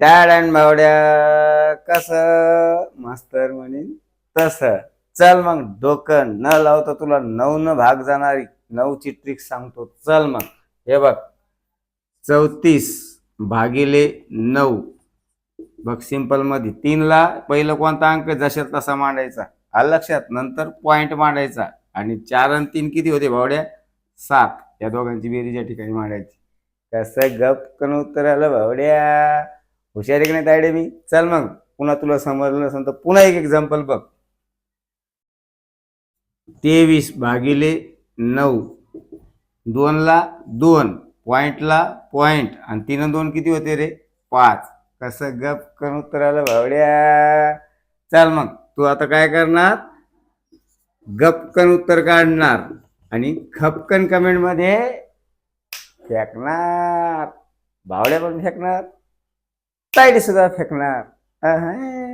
घंटाळ्यान भावड्या कस? मास्तर म्हणेन तस. चल मग डोकं न लावता तुला नऊ न भाग जाणारी नऊची ट्रिक सांगतो. चल मग. हे बघ. चौतीस भागिले नऊ. बघ सिंपलमध्ये. तीनला पहिलं कोणता अंक? जशा तसा मांडायचा. हा लक्षात? नंतर पॉइंट मांडायचा. आणि चार आणि तीन किती होते भावड्या सात. या दोघांची बेरीज या ठिकाणी मांडायची. कसं गप कन उत्तर आलं भावड्या हुशारी की नाही तायडे मी? चल मग. पुन्हा तुला समजलं नसेल तर पुन्हा एक एक्झाम्पल बघ. तेवीस भागिले नऊ. दोनला दोन. पॉइंटला पॉइंट आणि तीन दोन किती होते रे? पाच. कसं गप करून उत्तर आलं भावड्या? चल मग. तू आता काय करणार? गपकन उत्तर काढणार. आणि खपकन कमेंटमध्ये फेकणार. भावड्या पण फेकणार. তাই দিছে ফেকনা হ্যাঁ।, হ্যাঁ।